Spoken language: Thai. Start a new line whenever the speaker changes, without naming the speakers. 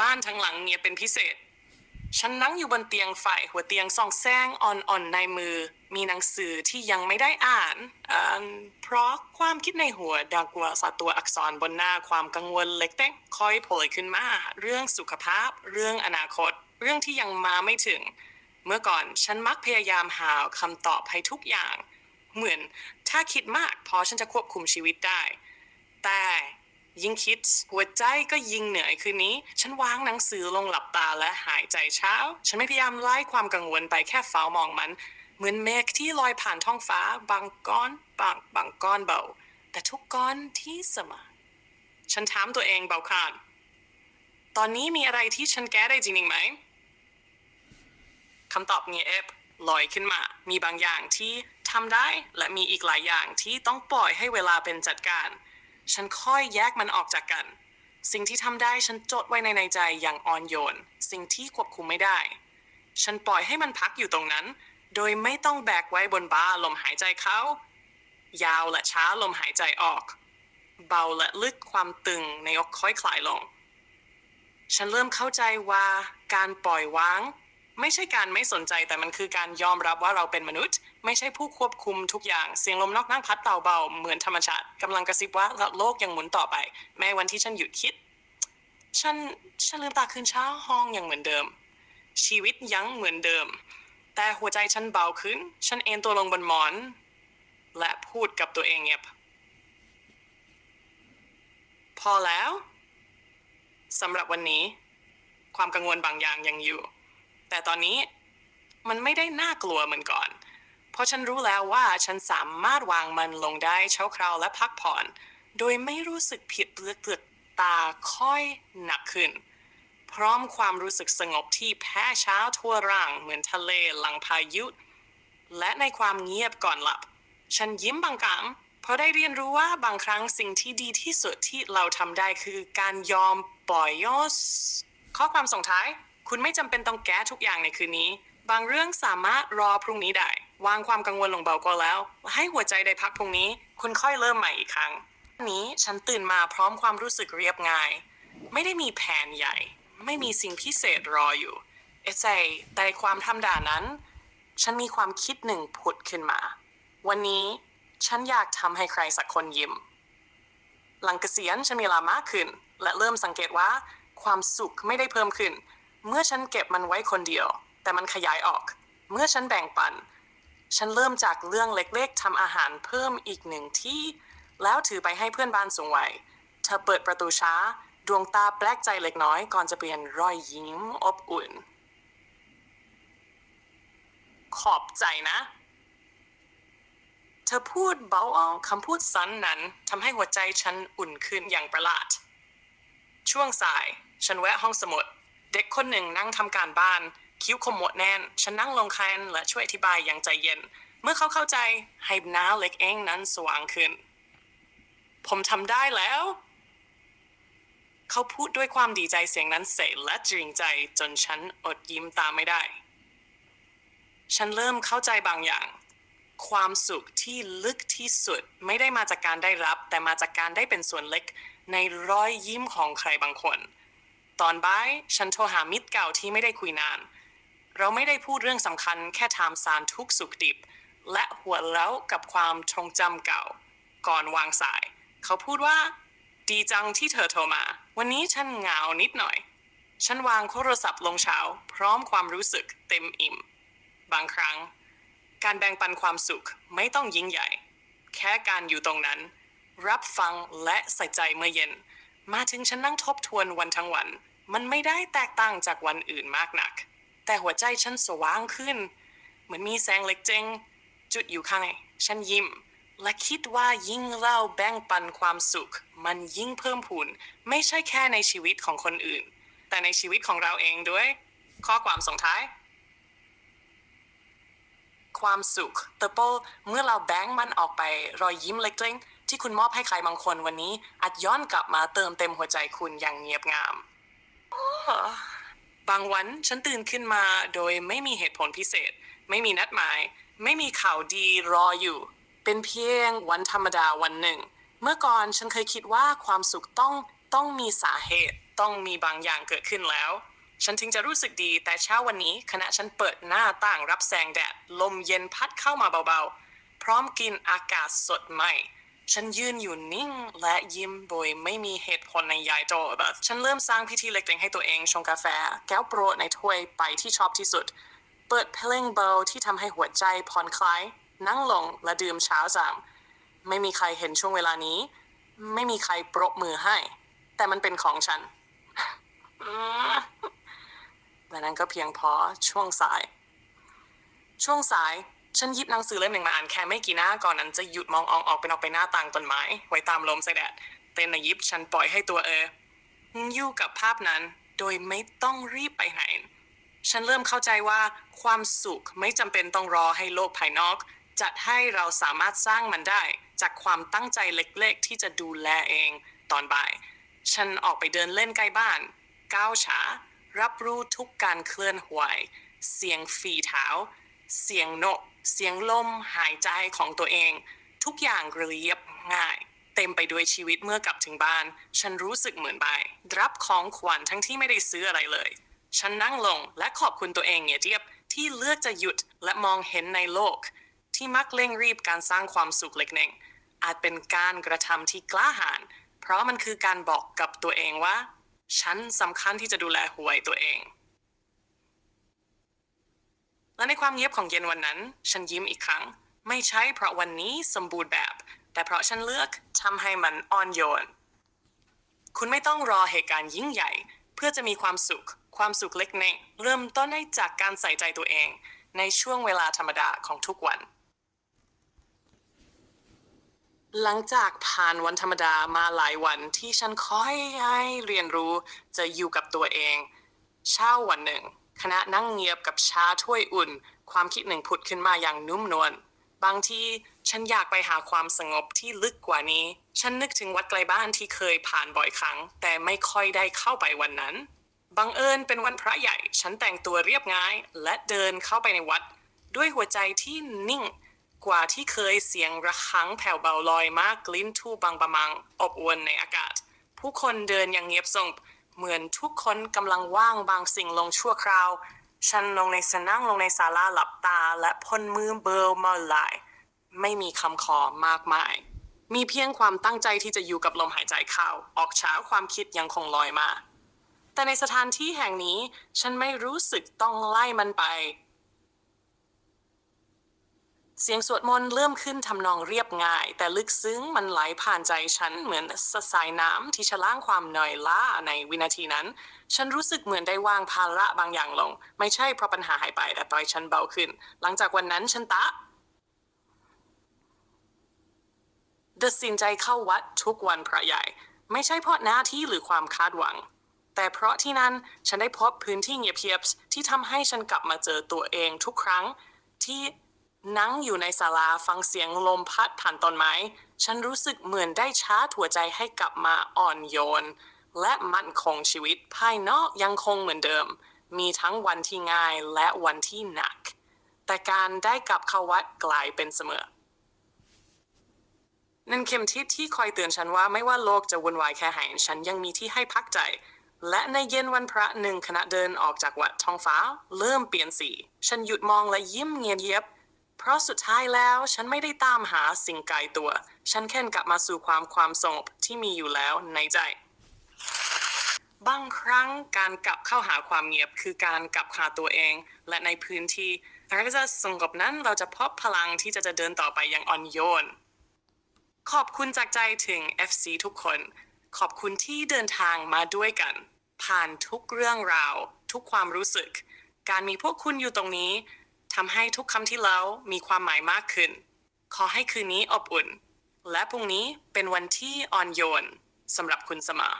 บ้านทั้งหลังเงียบเป็นพิเศษ ฉันนั่งอยู่บนเตียงฝ่ายหัวเตียงส่องแสงอ่อนๆในมือ มีหนังสือที่ยังไม่ได้อ่านอ่านเพราะความคิดในหัวดังกว่าสัตว์ตัวอักษรบนหน้าความกังวลเล็กๆคอยโผล่ขึ้นมา เรื่องสุขภาพ เรื่องอนาคต เรื่องที่ยังมาไม่ถึง เมื่อก่อนฉันมักพยายามหาคำตอบให้ทุกอย่าง เหมือนถ้าคิดมากพอฉันจะควบคุมชีวิตได้ แต่ ยิ่งคิด หัวใจก็ยิ่งเหนื่อยคืนนี้ ฉันวางหนังสือลงหลับตาและหายใจเช้า ฉันไม่พยายามไล่ความกังวลไปแค่เฝ้ามองมัน เหมือนเมฆที่ลอยผ่านท้องฟ้า บางก้อนบางบางก้อนเบา แต่ทุกก้อนที่สมอฉันถามตัวเองเบาคานตอนนี้มีอะไรที่ฉันแก้ได้จริงๆไหมคำตอบเงียบลอยขึ้นมา มีบางอย่างที่ทำได้ และมีอีกหลายอย่างที่ต้องปล่อยให้เวลาเป็นจัดการ ฉันค่อยแยกมันออกจากกัน สิ่งที่ทำได้ฉันจดไว้ในในใจอย่างอ่อนโยน สิ่งที่ควบคุมไม่ได้ ฉันปล่อยให้มันพักอยู่ตรงนั้น โดยไม่ต้องแบกไว้บนบ่าลมหายใจเขา ยาวและช้าลมหายใจออก เบาและลึกความตึงในอกค่อยคลายลง ฉันเริ่มเข้าใจว่าการปล่อยวาง ไม่ใช่การไม่สนใจแต่มันคือการยอมรับว่าเราเป็นมนุษย์ ไม่ใช่ผู้ควบคุมทุกอย่างเสียงลมนอกนั่งพัดเบาๆเหมือนธรรมชาติกำลังกระซิบว่าโลกยังหมุนต่อไป แม้วันที่ฉันหยุดคิด ฉันฉันลืมตาคืนเช้าห้องยังเหมือนเดิม ชีวิตยังเหมือนเดิม แต่หัวใจฉันเบาขึ้น ฉันเอนตัวลงบนหมอน และพูดกับตัวเองเงียบพอแล้วสำหรับวันนี้ ความกังวลบางอย่างยังอยู่ แต่ตอนนี้มันไม่ได้น่ากลัวเหมือนก่อน เพราะฉันรู้แล้วว่าฉันสามารถวางมันลงได้เช้าคราวและพักผ่อน โดยไม่รู้สึกผิดเปลือกเปลือกตาค่อยหนักขึ้น พร้อมความรู้สึกสงบที่แพ้เช้าทั่วร่างเหมือนทะเลหลังพายุ และในความเงียบก่อนหลับ ฉันยิ้มบางครั้งเพราะได้เรียนรู้ว่าบางครั้งสิ่งที่ดีที่สุดที่เราทำได้คือการยอมปล่อยยอสข้อความส่งท้าย คุณไม่จำเป็นต้องแก้ทุกอย่างในคืนนี้ บางเรื่องสามารถรอพรุ่งนี้ได้ วางความกังวลลงเบาก็แล้ว ให้หัวใจได้พักพรุ่งนี้ คุณค่อยเริ่มใหม่อีกครั้งวันนี้ฉันตื่นมาพร้อมความรู้สึกเรียบง่าย ไม่ได้มีแผนใหญ่ ไม่มีสิ่งพิเศษรออยู่ เอเซแต่ความธรรมดานั้น ฉันมีความคิดหนึ่งผุดขึ้นมา วันนี้ฉันอยากทำให้ใครสักคนยิ้ม หลังเกษียณฉันมีเวลามากขึ้น และเริ่มสังเกตว่า ความสุขไม่ได้เพิ่มขึ้น เมื่อฉันเก็บมันไว้คนเดียว แต่มันขยายออก เมื่อฉันแบ่งปัน ฉันเริ่มจากเรื่องเล็กๆทำอาหารเพิ่มอีกหนึ่งที่ แล้วถือไปให้เพื่อนบ้านสูงวัยเธอเปิดประตูช้า ดวงตาแปลกใจเล็กน้อย ก่อนจะเปลี่ยนรอยยิ้มอบอุ่น ขอบใจนะ เธอพูดเบาเอคำพูดสั้นนั้นทำให้หัวใจฉันอุ่นขึ้นอย่างประหลาด ช่วงสาย ฉันแวะห้องสมุด เด็กคนหนึ่งนั่งทำการบ้าน คิ้วขมวดแน่น ฉันนั่งลงแคนและช่วยอธิบายอย่างใจเย็น เมื่อเขาเข้าใจให้หน้าเล็กเองนั้นสว่างขึ้น ผมทำได้แล้ว เขาพูดด้วยความดีใจเสียงนั้นเสร็จและจริงใจจนฉันอดยิ้มตามไม่ได้ ฉันเริ่มเข้าใจบางอย่างความสุขที่ลึกที่สุดไม่ได้มาจากการได้รับ แต่มาจากการได้เป็นส่วนเล็กในรอยยิ้มของใครบางคน ตอนบ่ายฉันโทรหามิตรเก่าที่ไม่ได้คุยนาน เราไม่ได้พูดเรื่องสำคัญแค่ถามสารทุกสุขดิบ และหัวเราะกับความทรงจำเก่า ก่อนวางสาย เขาพูดว่า ดีจังที่เธอโทรมา วันนี้ฉันเหงานิดหน่อย ฉันวางโทรศัพท์ลงเช้า พร้อมความรู้สึกเต็มอิ่ม บางครั้ง การแบ่งปันความสุขไม่ต้องยิ่งใหญ่ แค่การอยู่ตรงนั้น รับฟังและใส่ใจเมื่อเย็น มาถึงฉันนั่งทบทวนวันทั้งวัน มันไม่ได้แตกต่างจากวันอื่นมากนัก แต่หัวใจฉันสว่างขึ้น เหมือนมีแสงเล็กเจงจุดอยู่ข้างในฉันยิ้ม และคิดว่ายิ่งเราแบ่งปันความสุข มันยิ่งเพิ่มพูน ไม่ใช่แค่ในชีวิตของคนอื่น แต่ในชีวิตของเราเองด้วย ข้อความส่งท้าย ความสุขเติบโตเมื่อเราแบ่งมันออกไปรอยยิ้มเล็กๆ ที่คุณมอบให้ใครบางคนวันนี้อาจย้อนกลับมาเติมเต็มหัวใจคุณอย่างเงียบงามอ้อบางวันฉันตื่นขึ้นมาโดยไม่มีเหตุผลพิเศษ ไม่มีนัดหมาย ไม่มีข่าวดีรออยู่ เป็นเพียงวันธรรมดาวันหนึ่ง เมื่อก่อนฉันเคยคิดว่าความสุขต้องต้องมีสาเหตุต้องมีบางอย่างเกิดขึ้นแล้ว ฉันถึงจะรู้สึกดีแต่เช้าวันนี้ขณะฉันเปิดหน้าต่างรับแสงแดด ลมเย็นพัดเข้ามาเบาๆ พร้อมกินอากาศสดใหม่ ฉันยืนอยู่นิ่งและยิ้มโดยไม่มีเหตุผลในยายโจแบบฉันเริ่มสร้างพิธีเล็กๆให้ตัวเองชงกาแฟ แก้วโปรดในถ้วยไปที่ชอบที่สุด เปิดเพลงเบาที่ทำให้หัวใจผ่อนคลาย นั่งลงและดื่มเช้าสามไม่มีใครเห็นช่วงเวลานี้ ไม่มีใครปรบมือให้ แต่มันเป็นของฉันและนั้นก็เพียงพอช่วงสาย ช่วงสาย ฉันหยิบหนังสือเล่มหนึ่งมาอ่านแค่ไม่กี่หน้าก่อนนั้นจะหยุดมองอองออกเป็นออกไปหน้าต่างต้นไม้ ไว้ตามลมใส่แดดเต้นในยิบฉันปล่อยให้ตัวเอออยู่กับภาพนั้น โดยไม่ต้องรีบไปไหน ฉันเริ่มเข้าใจว่าความสุขไม่จำเป็นต้องรอให้โลกภายนอก จัดให้เราสามารถสร้างมันได้ จากความตั้งใจเล็กๆ ที่จะดูแลเองตอนบ่าย ฉันออกไปเดินเล่นใกล้บ้าน ก้าวช้า รับรู้ทุกการเคลื่อนไหว เสียงฝีเท้า เสียงนก เสียงลมหายใจของตัวเอง ทุกอย่างเรียบง่าย เต็มไปด้วยชีวิตเมื่อกลับถึงบ้าน ฉันรู้สึกเหมือนบรับของขวัญทั้งที่ไม่ได้ซื้ออะไรเลย ฉันนั่งลงและขอบคุณตัวเองเงียเดียบที่เลือกจะหยุดและมองเห็นในโลก ที่มักเร่งรีบการสร้างความสุขเล็กน้อยอาจเป็นการกระทำที่กล้าหาญเพราะมันคือการบอกกับตัวเองว่า ฉันสำคัญที่จะดูแลหัวใจตัวเอง และในความเงียบของเย็นวันนั้น ฉันยิ้มอีกครั้ง ไม่ใช่เพราะวันนี้สมบูรณ์แบบ แต่เพราะฉันเลือกทำให้มันอ่อนโยน คุณไม่ต้องรอเหตุการณ์ยิ่งใหญ่ เพื่อจะมีความสุข ความสุขเล็กน้อยเริ่มต้นได้จากการใส่ใจตัวเอง ในช่วงเวลาธรรมดาของทุกวัน หลังจากผ่านวันธรรมดามาหลายวันที่ฉันคอยให้เรียนรู้จะอยู่กับตัวเอง เช้าวันหนึ่ง ขณะนั่งเงียบกับชาถ้วยอุ่น ความคิดหนึ่งผุดขึ้นมาอย่างนุ่มนวลบางทีฉันอยากไปหาความสงบที่ลึกกว่านี้ ฉันนึกถึงวัดไกลบ้านที่เคยผ่านบ่อยครั้ง แต่ไม่ค่อยได้เข้าไปวันนั้น บังเอิญเป็นวันพระใหญ่ ฉันแต่งตัวเรียบง่าย และเดินเข้าไปในวัด ด้วยหัวใจที่นิ่งกว่าที่เคยเสียงระฆังแผ่วเบาลอยมากกลิ้นทูบางประมัง อบอวนในอากาศ ผู้คนเดินอย่างเงียบสงบ เหมือนทุกคนกำลังว่างบางสิ่งลงชั่วคราว ฉันลงในสนั่งลงในศาลาหลับตา และพ่นมือเบลมาหลาย ไม่มีคำขอมากมาย มีเพียงความตั้งใจที่จะอยู่กับลมหายใจเข้าออกเช้าความคิดยังคงลอยมา แต่ในสถานที่แห่งนี้ ฉันไม่รู้สึกต้องไล่มันไป เสียงสวดมนต์เริ่มขึ้นทำนองเรียบง่าย แต่ลึกซึ้งมันไหลผ่านใจฉันเหมือนสายน้ำที่ชะล้างความเหนื่อยล้าในวินาทีนั้น ฉันรู้สึกเหมือนได้วางภาระบางอย่างลง ไม่ใช่เพราะปัญหาหายไปแต่ต่อยฉันเบาขึ้น หลังจากวันนั้นฉันตะตัดสินใจเข้าวัดทุกวันพระใหญ่ ไม่ใช่เพราะหน้าที่หรือความคาดหวัง แต่เพราะที่นั่นฉันได้พบพื้นที่เงียบๆที่ทำให้ฉันกลับมาเจอตัวเองทุกครั้งที่ นั่งอยู่ในศาลาฟังเสียงลมพัดผ่านต้นไม้ ฉันรู้สึกเหมือนได้ชาร์จหัวใจให้กลับมาอ่อนโยน และมั่นคงชีวิตภายนอกยังคงเหมือนเดิม มีทั้งวันที่ง่ายและวันที่หนัก แต่การได้กลับเข้าวัดกลายเป็นเสมอนั่นเข็มทิศที่คอยเตือนฉันว่าไม่ว่าโลกจะวุ่นวายแค่ไหนฉันยังมีที่ให้พักใจ และในเย็นวันพระหนึ่งขณะเดินออกจากวัดท้องฟ้า เริ่มเปลี่ยนสี ฉันหยุดมองและยิ้มเงียบ เพราะสุดท้ายแล้วฉันไม่ได้ตามหาสิ่งไกลตัว ฉันแค่กลับมาสู่ความความสงบที่มีอยู่แล้วในใจ บางครั้งการกลับเข้าหาความเงียบคือการกลับหาตัวเอง และในพื้นที่ถ้าเราจะสงบนั้นเราจะพบพลังที่จะจะเดินต่อไปอย่างอ่อนโยน ขอบคุณจากใจถึง FC ทุกคน ขอบคุณที่เดินทางมาด้วยกัน ผ่านทุกเรื่องราว ทุกความรู้สึก การมีพวกคุณอยู่ตรงนี้ ทำให้ทุกคำที่เล่ามีความหมายมากขึ้น ขอให้คืนนี้อบอุ่น และพรุ่งนี้เป็นวันที่อ่อนโยนสำหรับคุณเสมอ